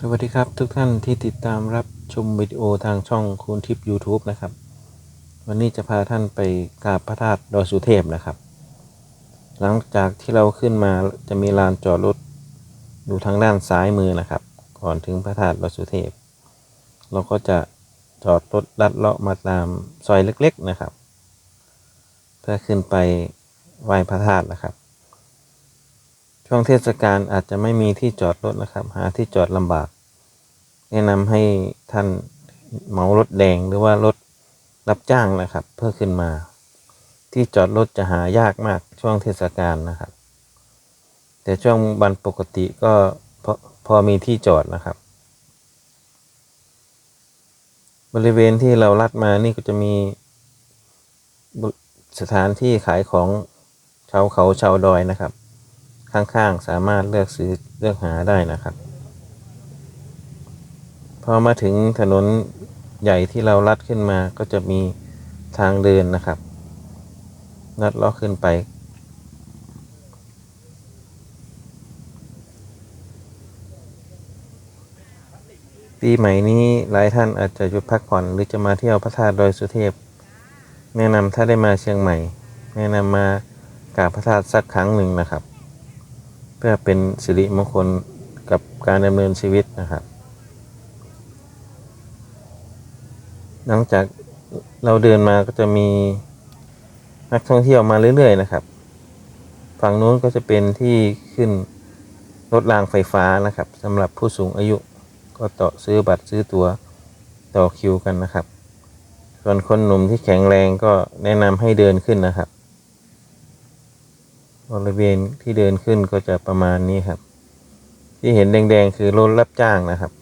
สวัสดีครับทุกท่านที่ติดตามรับชมวิดีโอทางช่องคูณทิพย์ YouTube นะครับ วันนี้จะพาท่านไปกราบพระธาตุดอยสุเทพนะครับ หลังจากที่เราขึ้นมาจะมีลานจอดรถอยู่ทางด้านซ้ายมือนะครับ ก่อนถึงพระธาตุดอยสุเทพ เราก็จะจอดรถลัดเลาะมาตามซอยเล็กๆนะครับ เพื่อขึ้นไปไหว้พระธาตุนะครับ ช่วงเทศกาลอาจจะไม่มีที่จอดรถนะครับ หาที่จอดลำบาก แนะนำให้ท่านเหมารถแดงหรือว่ารถรับจ้างนะครับ เพื่อขึ้นมา ที่จอดรถจะหายากมากช่วงเทศกาลนะครับ แต่ช่วงวันปกติก็พอพอมีที่จอดนะครับ บริเวณที่เราลัดมานี่ก็จะมีสถานที่ขายของชาวเขาชาวดอยนะครับ ข้างๆ สามารถเลือกซื้อเลือกหาได้นะครับ พอมาถึงถนนใหญ่ที่เราลัดขึ้นมาก็จะมีทางเดินนะครับลัดลาะขึ้นไป ปีใหม่นี้หลายท่านอาจจะหยุดพักผ่อนหรือจะมาเที่ยวพระธาตุดอยสุเทพ แนะนำถ้าได้มาเชียงใหม่ แนะนำมากราบพระธาตุสักครั้งหนึ่งนะครับ พื่อเป็นสิริมงคลกับการดำเนินชีวิตนะครับ หลังจากเราเดินมาก็จะมีนักท่องเที่ยวมาเรื่อย ๆ นะครับ ฝั่งนู้นก็จะเป็นที่ขึ้นรถรางไฟฟ้านะครับสำหรับผู้สูงอายุก็ต่อซื้อบัตรซื้อตั๋วต่อคิวกันนะครับ ส่วนคนหนุ่มที่แข็งแรงก็แนะนำให้เดินขึ้นนะครับ บริเวณที่เดินขึ้นก็จะประมาณนี้ครับ ที่เห็นแดงๆคือรถรับจ้างนะครับ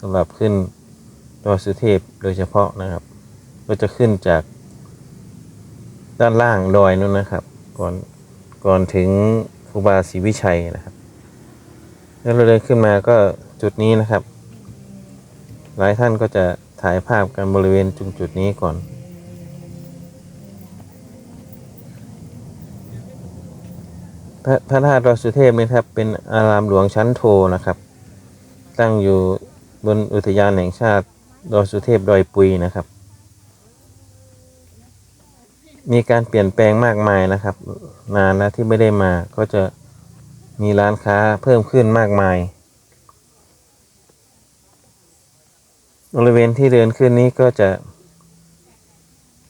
สำหรับขึ้นดอยสุเทพโดยเฉพาะนะครับ ก็จะขึ้นจากด้านล่างดอยนู้นนะครับ ก่อนก่อนถึงครูบาศรีวิชัยนะครับแล้วเราเดินขึ้นมาก็จุดนี้นะครับ หลายท่านก็จะถ่ายภาพกันบริเวณจุดจุดนี้ก่อน พระพระธาตุดอยสุเทพนี่ครับเป็นอารามหลวงชั้นโทนะครับ ตั้งอยู่บนอุทยานแห่งชาติดอยสุเทพดอยปุยนะครับ มีการเปลี่ยนแปลงมากมายนะครับ นานแล้วที่ไม่ได้มาก็จะมีร้านค้าเพิ่มขึ้นมากมาย บริเวณที่เดินขึ้นนี้ก็จะ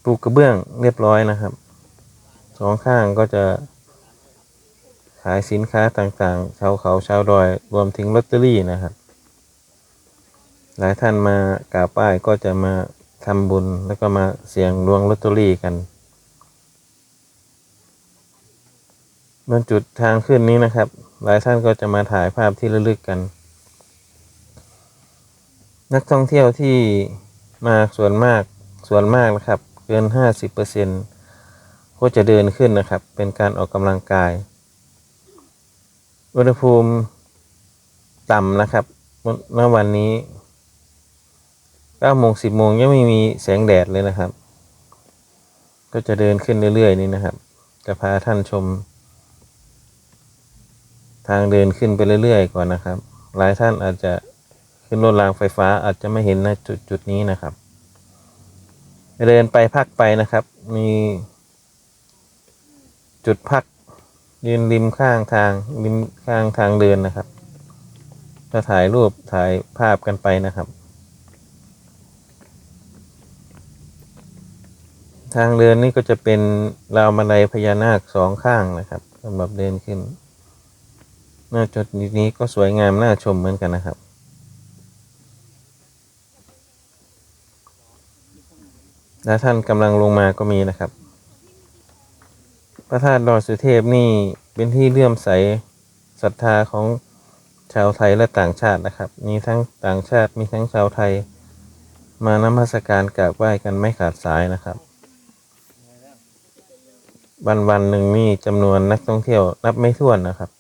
ปลูกกระเบื้องเรียบร้อยนะครับ สองข้างก็จะ ขายสินค้าต่างๆ ชาวเขาชาวดอย รวมถึงลอตเตอรี่นะครับ หลายท่านมากราบไหว้ก็จะมาทำบุญแล้วก็มาเสี่ยงดวงลอตเตอรี่กันบนจุดทางขึ้นนี้นะครับ หลายท่านก็จะมาถ่ายภาพที่ระลึกกัน นักท่องเที่ยวที่มาส่วนมากส่วนมากนะครับ เกินห้าสิบเปอร์เซ็นก็จะเดินขึ้นนะครับ เป็นการออกกำลังกาย อุณหภูมิต่ำนะครับณวันนี้เก้าโมงสิบโมงยังไม่มีแสงแดดเลยนะครับ ก็จะเดินขึ้นเรื่อยๆนี่นะครับ จะพาท่านชม ทางเดินขึ้นไปเรื่อยๆก่อนนะครับ หลายท่านอาจจะขึ้นรถรางไฟฟ้าอาจจะไม่เห็นนะจุดจุดนี้นะครับ เดินไปพักไปนะครับ มีจุดพัก ยืนริมข้างทางริมข้างทางเดินนะครับจะถ่ายรูปถ่ายภาพกันไปนะครับ ทางเดินนี่ก็จะเป็นราวบันไดพญานาคสองข้างนะครับสำหรับเดินขึ้น หน้าจุดนี้ก็สวยงามน่าชมเหมือนกันนะครับและท่านกำลังลงมาก็มีนะครับ ระธาตุดอยสุเทพนี่เป็นที่เลื่อมใสศรัทธาของชาวไทยและต่างชาตินะครับ มีทั้งต่างชาติมีทั้งชาวไทย มานมัสการกราบไหว้กันไม่ขาดสายนะครับ วันวันหนึ่งนี่จำนวนนักท่องเที่ยวนับไม่ถ้วนนะครับ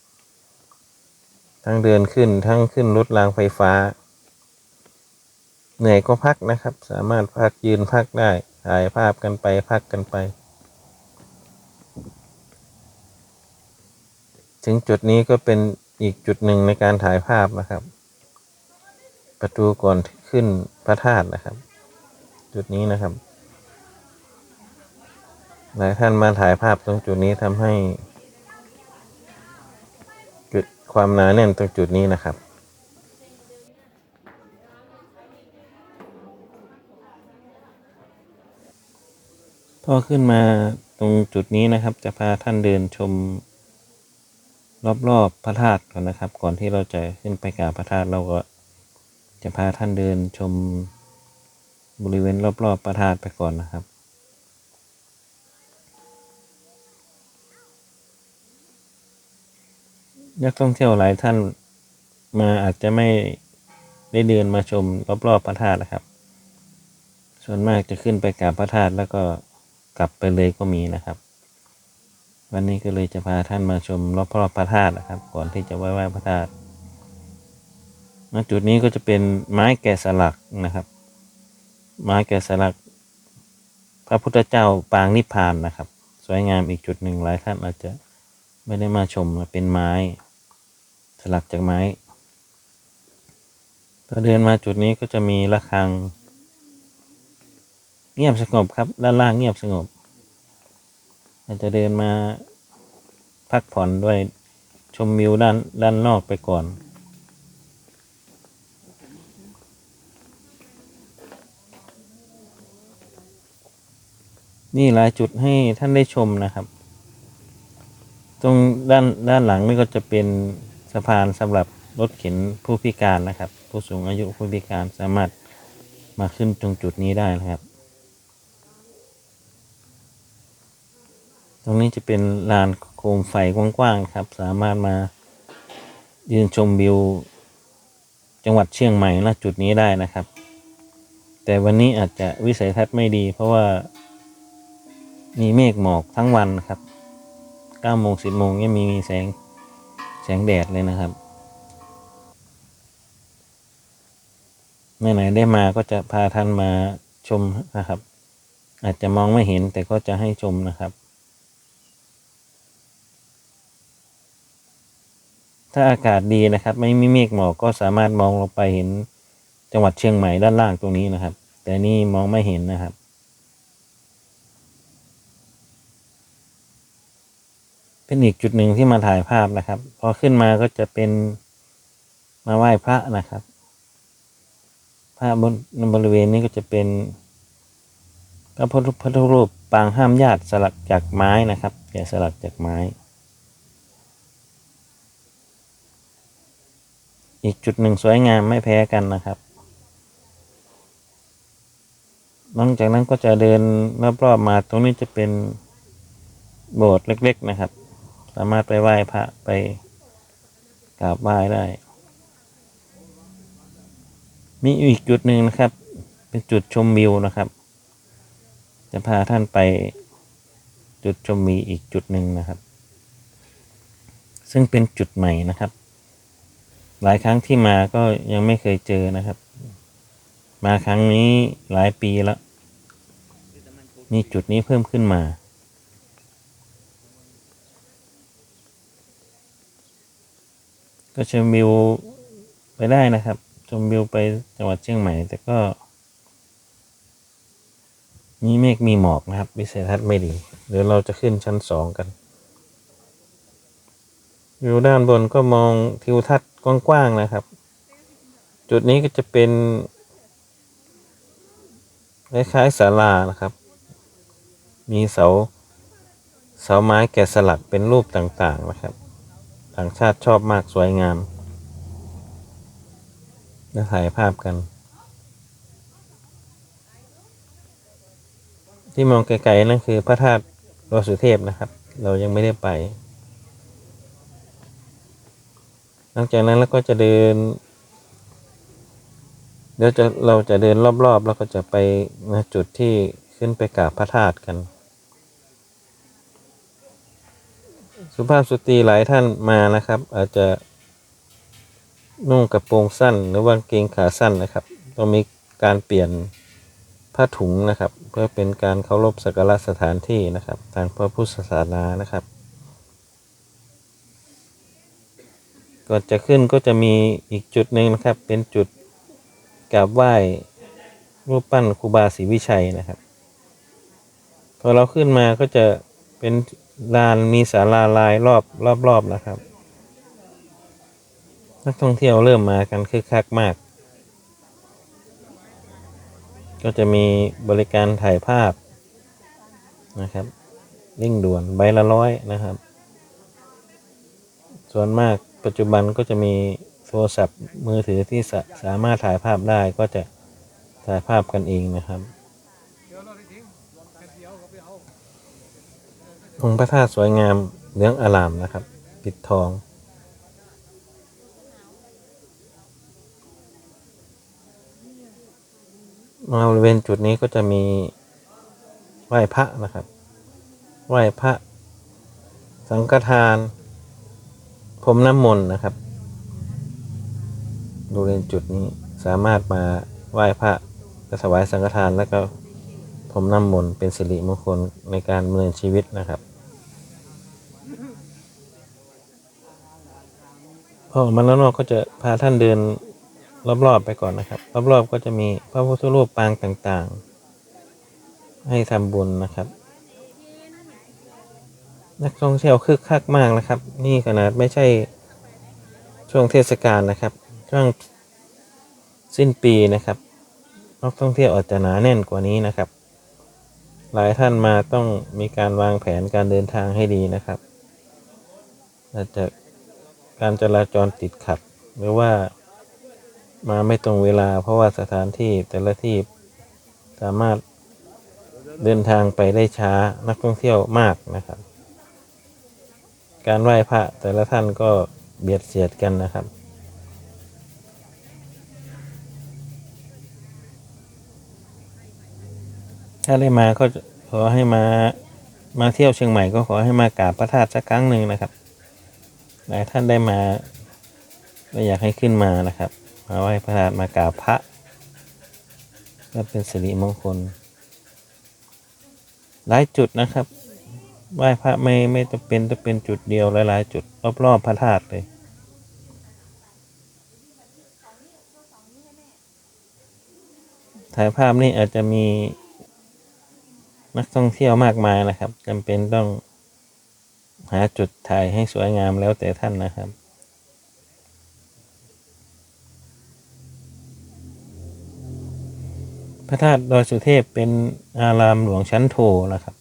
ทั้งเดินขึ้นทั้งขึ้นรถรางไฟฟ้า เหนื่อยก็พักนะครับ สามารถพักยืนพักได้ถ่ายภาพกันไปพักกันไป ถึงจุดนี้ก็เป็นอีกจุดหนึ่งในการถ่ายภาพนะครับ ประตูก่อนขึ้นพระธาตุนะครับ จุดนี้นะครับ หลายท่านมาถ่ายภาพตรงจุดนี้ทำให้จุดความหนาแน่นตรงจุดนี้นะครับพอขึ้นมาตรงจุดนี้นะครับ จะพาท่านเดินชม รอบๆพระธาตุก่อนนะครับ ก่อนที่เราจะขึ้นไปกราบพระธาตุเราก็จะพาท่านเดินชมบริเวณรอบๆพระธาตุไปก่อนนะครับ นักท่องเที่ยวหลายท่านมาอาจจะไม่ได้เดินมาชมรอบๆพระธาตุนะครับ ส่วนมากจะขึ้นไปกราบพระธาตุแล้วก็กลับไปเลยก็มีนะครับ วันนี้ก็เลยจะพาท่านมาชมรอบๆพระธาตุนะครับ ก่อนที่จะไหว้ไหว้พระธาตุณจุดนี้ก็จะเป็นไม้แกะสลักนะครับ ไม้แกะสลัก พระพุทธเจ้าปางนิพพานนะครับ สวยงามอีกจุดหนึ่งหลายท่านอาจจะไม่ได้มาชมเป็นไม้ สลักจากไม้พอเดินมาจุดนี้ก็จะมีระฆัง เงียบสงบครับด้านล่างเงียบสงบ อาจจะเดินมาพักผ่อนด้วยชมวิวด้านด้านนอกไปก่อน นี่หลายจุดให้ท่านได้ชมนะครับ ตรงด้านด้านหลังนี่ก็จะเป็นสะพานสำหรับรถเข็นผู้พิการนะครับ ผู้สูงอายุผู้พิการสามารถมาขึ้นตรงจุดนี้ได้นะครับ ตรงนี้จะเป็นลานโคมไฟกว้างๆครับ สามารถมายืนชมวิว จังหวัดเชียงใหม่ณจุดนี้ได้นะครับ แต่วันนี้อาจจะวิสัยทัศน์ไม่ดี เพราะว่ามีเมฆหมอกทั้งวันครับ9โมง10โมงยังมีแสงแสงแดดเลยนะครับเมื่อไหนได้มาก็จะพาท่านมาชมนะครับ อาจจะมองไม่เห็นแต่ก็จะให้ชมนะครับ ถ้าอากาศดีนะครับ ไม่มีเมฆหมอกก็สามารถมองลงไปเห็นจังหวัดเชียงใหม่ด้านล่างตรงนี้นะครับ แต่นี่มองไม่เห็นนะครับเป็นอีกจุดหนึ่งที่มาถ่ายภาพนะครับ พอขึ้นมาก็จะเป็นมาไหว้พระนะครับ พระบนบริเวณนี้ก็จะเป็นพระพุทธรูปปางห้ามญาติสลักจากไม้นะครับแกะสลักจากไม้ อีกจุดหนึ่งสวยงามไม่แพ้กันนะครับ นอกจากนั้นก็จะเดินรอบๆมาตรงนี้จะเป็นโบสถ์เล็ก ๆนะครับ สามารถไปไหว้พระไปกราบไหว้ได้ มีอีกจุดหนึ่งนะครับ เป็นจุดชมวิวนะครับ จะพาท่านไปจุดชมวิวอีกจุดหนึ่งนะครับ ซึ่งเป็นจุดใหม่นะครับ หลายครั้งที่มาก็ยังไม่เคยเจอนะครับ มาครั้งนี้หลายปีแล้ว มีจุดนี้เพิ่มขึ้นมา ก็ชมวิวไปได้นะครับ ชมวิวไปจังหวัดเชียงใหม่ แต่ก็ มีเมฆมีหมอกนะครับ วิสัยทัศน์ไม่ดีเดี๋ยวเราจะขึ้นชั้นสองกันวิวด้านบนก็มองทิวทัศน์ กว้างๆนะครับ จุดนี้ก็จะเป็นคล้ายๆศาลานะครับ มีเสาเสาไม้แกะสลักเป็นรูปต่างๆนะครับ ต่างชาติชอบมากสวยงามแล้วถ่ายภาพกัน ที่มองไกลๆนั่นคือพระธาตุดอสุเทพนะครับ เรายังไม่ได้ไป หลังจากนั้นเราก็จะเดิน เดี๋ยวจะเราจะเดินรอบๆ แล้วก็จะไปจุดที่ขึ้นไปกราบพระธาตุกัน สุภาพสตรีหลายท่านมานะครับ อาจจะนุ่งกระโปรงสั้น หรือว่ากางเกงขาสั้นนะครับต้องมีการเปลี่ยนผ้าถุงนะครับ เพื่อเป็นการเคารพสักการะสถานที่นะครับ ทางพระพุทธศาสนานะครับ ก่อนจะขึ้นก็จะมีอีกจุดหนึ่งนะครับ เป็นจุดกราบไหว้รูปปั้นครูบาศรีวิชัยนะครับ พอเราขึ้นมาก็จะเป็นลานมีศาลาลายรอบรอบๆนะครับ นักท่องเที่ยวเริ่มมากันคึกคักมาก ก็จะมีบริการถ่ายภาพนะครับเร่งด่วนใบละร้อยนะครับ ส่วนมาก ปัจจุบันก็จะมีโทรศัพท์มือถือที่สาสามารถถ่ายภาพได้ก็จะถ่ายภาพกันเองนะครับองค์พระธาตุสวยงามเหลืองอลามนะครับ ปิดทองมาบริเวณจุดนี้ก็จะมีไหว้พระนะครับ ไหว้พระ สังฆทาน พรมน้ำมนต์นะครับบริเวณจุดนี้สามารถมาไหว้พระและถวายสังฆทานแล้วก็พรมน้ำมนต์เป็นสิริมงคลในการดำเนินชีวิตนะครับพอออกมาแล้วนอกก็จะพาท่านเดินรอบๆไปก่อนนะครับ รอบๆก็จะมีพระพุทธรูปปางต่างๆ ให้ทำบุญนะครับ นักท่องเที่ยวคึกคักมากนะครับ นี่ขนาดไม่ใช่ช่วงเทศกาลนะครับ ช่วงสิ้นปีนะครับนักท่องเที่ยวอาจจะหนาแน่นกว่านี้นะครับ หลายท่านมาต้องมีการวางแผนการเดินทางให้ดีนะครับอาจจะการจราจรติดขัด หรือว่ามาไม่ตรงเวลา เพราะว่าสถานที่แต่ละที่สามารถเดินทางไปได้ช้านักท่องเที่ยวมากนะครับ การไหว้พระแต่ละท่านก็เบียดเสียดกันนะครับ ถ้าได้มาก็ขอให้มามาเที่ยวเชียงใหม่ก็ขอให้มากราบพระธาตุสักครั้งหนึ่งนะครับหลายท่านได้มาก็อยากให้ขึ้นมานะครับ มาไหว้พระธาตุมากราบพระก็เป็นสิริมงคล หลายจุดนะครับ ไหว้พระไม่ไม่จะเป็นจะเป็นจุดเดียวหลาย ๆ จุดรอบๆพระธาตุเลย ถ่ายภาพนี่อาจจะมีนักท่องเที่ยวมากมายนะครับจำเป็นต้องหาจุดถ่ายให้สวยงามแล้วแต่ท่านนะครับพระธาตุดอยสุเทพเป็นอารามหลวงชั้นโทนะครับ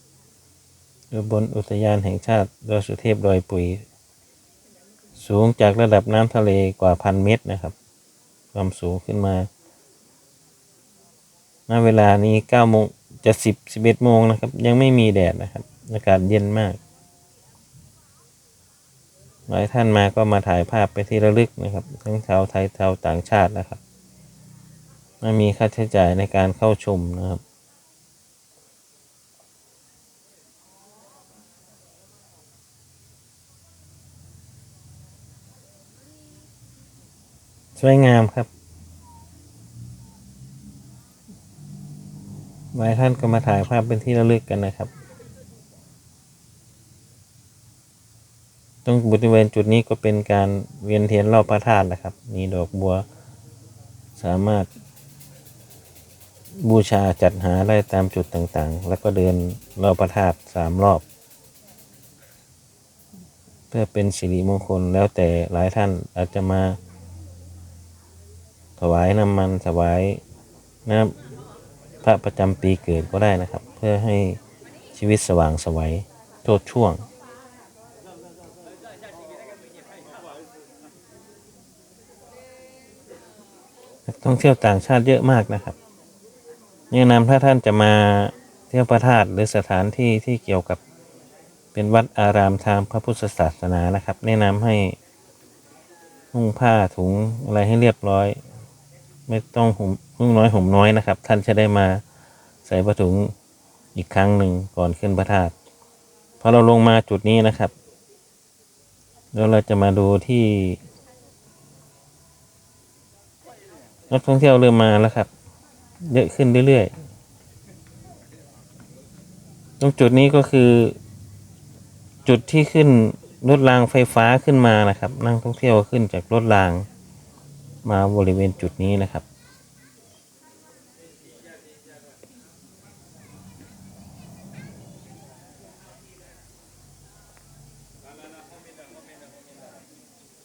อยู่บนอุทยานแห่งชาติดอยสุเทพดอยปุ๋ย สูงจากระดับน้ำทะเลกว่าพันเมตรนะครับ ความสูงขึ้นมาณเวลานี้เก้าโมงจะสิบสิบเอ็ดโมงนะครับ ยังไม่มีแดดนะครับ อากาศเย็นมาก หลายท่านมาก็มาถ่ายภาพไปที่ระลึกนะครับ ทั้งชาวไทยชาวต่างชาตินะครับ ไม่มีค่าใช้จ่ายในการเข้าชมนะครับ สวยงามครับหลายท่านก็มาถ่ายภาพเป็นที่ระลึกกันนะครับ ตรงบริเวณจุดนี้ก็เป็นการเวียนเทียนรอบพระธาตุนะครับ มีดอกบัว สามารถ บูชาจัดหาได้ตามจุดต่างๆ แล้วก็เดินรอบพระธาตุสามรอบ เพื่อเป็นสิริมงคลแล้วแต่หลายท่านอาจจะมา วายน้ำมันถวายน้ำพระประจำปีเกิดก็ได้นะครับ เพื่อให้ชีวิตสว่างสวัยโทษช่วง นักท่องเที่ยวต่างชาติเยอะมากนะครับแนะนำถ้าท่านจะมาเที่ยวพระธาตุหรือสถานที่ที่เกี่ยวกับเป็นวัดอารามทางพระพุทธศาสนานะครับ แนะนำให้นุ่งผ้าถุงอะไรให้เรียบร้อย ไม่ต้องห่มนุ่งน้อยห่มน้อยนะครับ ท่านจะได้มาใส่ผ้าถุงอีกครั้งหนึ่งก่อนขึ้นพระธาตุพอเราลงมาจุดนี้นะครับ แล้วเราจะมาดูที่นักท่องเที่ยวเริ่มมาแล้วครับ เยอะขึ้นเรื่อยๆ ตรงจุดนี้ก็คือ จุดที่ขึ้นรถรางไฟฟ้าขึ้นมานะครับ นักท่องเที่ยวขึ้นจากรถราง มาบริเวณจุดนี้นะครับ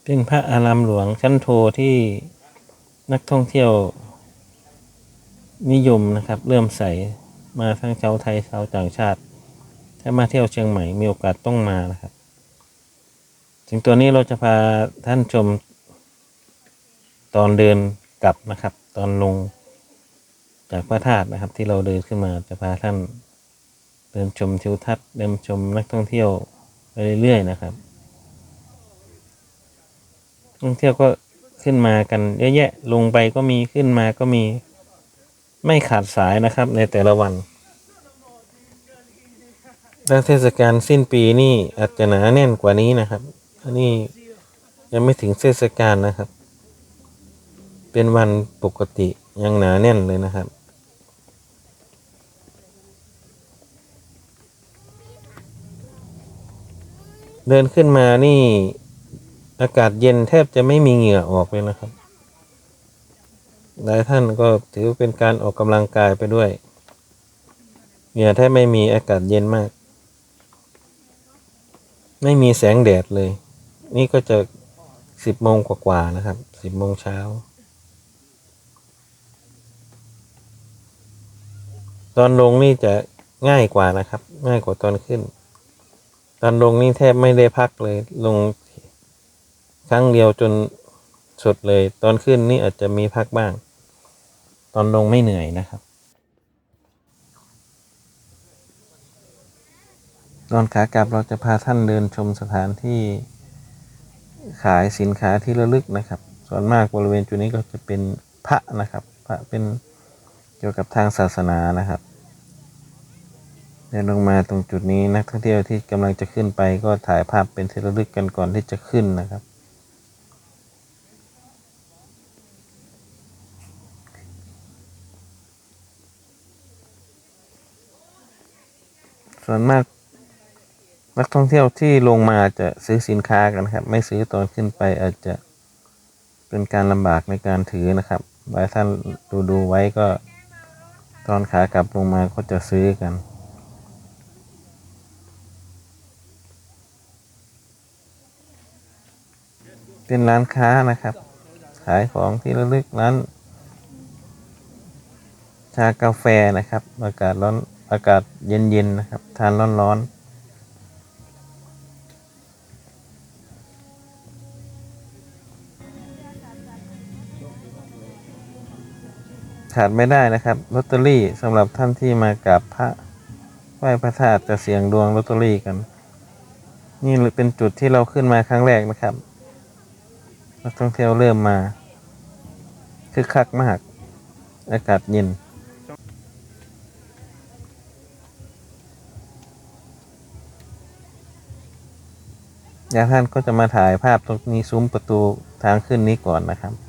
เป็นพระอารามหลวงชั้นโทที่นักท่องเที่ยวนิยมนะครับ เริ่มใส่มาทั้งชาวไทยชาวต่างชาติ ถ้ามาเที่ยวเชียงใหม่มีโอกาสต้องมานะครับ ถึงตัวนี้เราจะพาท่านชม ตอนเดินกลับนะครับ ตอนลงจากพระธาตุนะครับ ที่เราเดินขึ้นมาจะพาท่านเดินชมทิวทัศน์เดินชมนักท่องเที่ยวไปเรื่อยๆนะครับนักท่องเที่ยวก็ขึ้นมากันเยอะแยะลงไปก็มีขึ้นมาก็มีไม่ขาดสายนะครับ ในแต่ละวันถ้าเทศกาลสิ้นปีนี่อาจจะหนาแน่นกว่านี้นะครับ อันนี้ยังไม่ถึงเทศกาลนะครับ เป็นวันปกติยังหนาแน่นเลยนะครับ เดินขึ้นมานี่อากาศเย็นแทบจะไม่มีเหงื่อออกเลยนะครับหลายท่านก็ถือเป็นการออกกำลังกายไปด้วย เหงื่อแทบไม่มีอากาศเย็นมาก ไม่มีแสงแดดเลย นี่ก็จะสิบโมงกว่าๆนะครับสิบโมงเช้า ตอนลงนี่จะง่ายกว่านะครับ ง่ายกว่าตอนขึ้น ตอนลงนี่แทบไม่ได้พักเลย ลงครั้งเดียวจนสุดเลย ตอนขึ้นนี่อาจจะมีพักบ้าง ตอนลงไม่เหนื่อยนะครับ ตอนขากลับเราจะพาท่านเดินชมสถานที่ขายสินค้าที่ระลึกนะครับ ส่วนมากบริเวณจุดนี้ก็จะเป็นพระนะครับ พระเป็น เกี่ยวกับทางศาสนานะครับเดินลงมาตรงจุดนี้นักท่องเที่ยวที่กำลังจะขึ้นไปก็ถ่ายภาพเป็นที่ระลึกกันก่อนที่จะขึ้นนะครับ ส่วนมากนักท่องเที่ยวที่ลงมาจะซื้อสินค้ากันครับ ไม่ซื้อตอนขึ้นไปอาจจะเป็นการลำบากในการถือนะครับหลายท่านดูดูไว้ก็ ตอนขากลับลงมาก็จะซื้อกันเป็นร้านค้านะครับ ขายของที่ระลึกร้านชากาแฟนะครับ อากาศร้อนอากาศเย็นๆนะครับ ทานร้อนๆ ขาดไม่ได้นะครับลอตเตอรี่สำหรับท่านที่มากราบพระไหว้พระธาตุจะเสียงดวงลอตเตอรี่กัน นี่เป็นจุดที่เราขึ้นมาครั้งแรกนะครับนักท่องเที่ยวเริ่มมาคึกคักมาก อากาศเย็นยาท่านก็จะมาถ่ายภาพตรงนี้ซุ้มประตูทางขึ้นนี้ก่อนนะครับ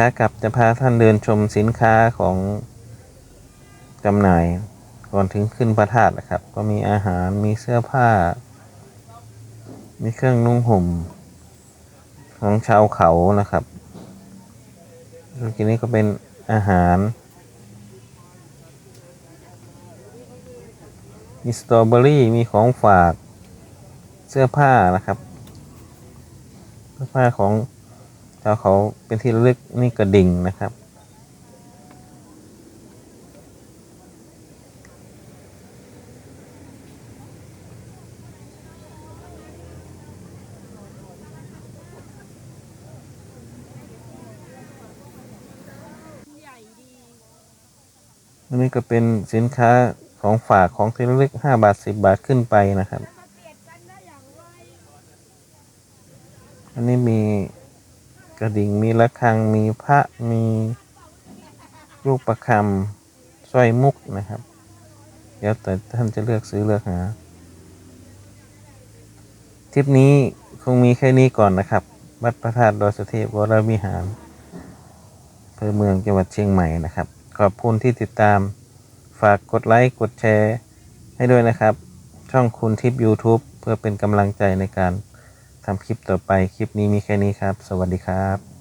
ขากลับจะพาท่านเดินชมสินค้าของจำหน่าย ก่อนถึงขึ้นพระธาตุนะครับ ก็มีอาหารมีเสื้อผ้า มีเครื่องนุ่งห่ม ของชาวเขานะครับเมื่อกี้นี้ก็เป็นอาหาร มีสตรอเบอรี่ มีของฝาก เสื้อผ้านะครับ เสื้อผ้าของ ชาวเขาเป็นที่ระลึกนี่กระดิ่งนะครับ อันนี้ก็เป็นสินค้าของฝากของที่ระลึกห้าบาทสิบบาทขึ้นไปนะครับ อันนี้มี กระดิ่งมีระฆังมีพระมีลูกประคำสร้อยมุกนะครับเดี๋ยวแต่ท่านจะเลือกซื้อเลือกหาทริปนี้คงมีแค่นี้ก่อนนะครับวัดพระธาตุดอยสุเทพวรวิหารอำเภอเมืองจังหวัดเชียงใหม่นะครับ ขอบคุณที่ติดตามฝากกดไลค์กดแชร์ให้ด้วยนะครับ ช่องคุณทิป YouTube เพื่อเป็นกำลังใจในการ ทำคลิปต่อไป คลิปนี้มีแค่นี้ครับ สวัสดีครับ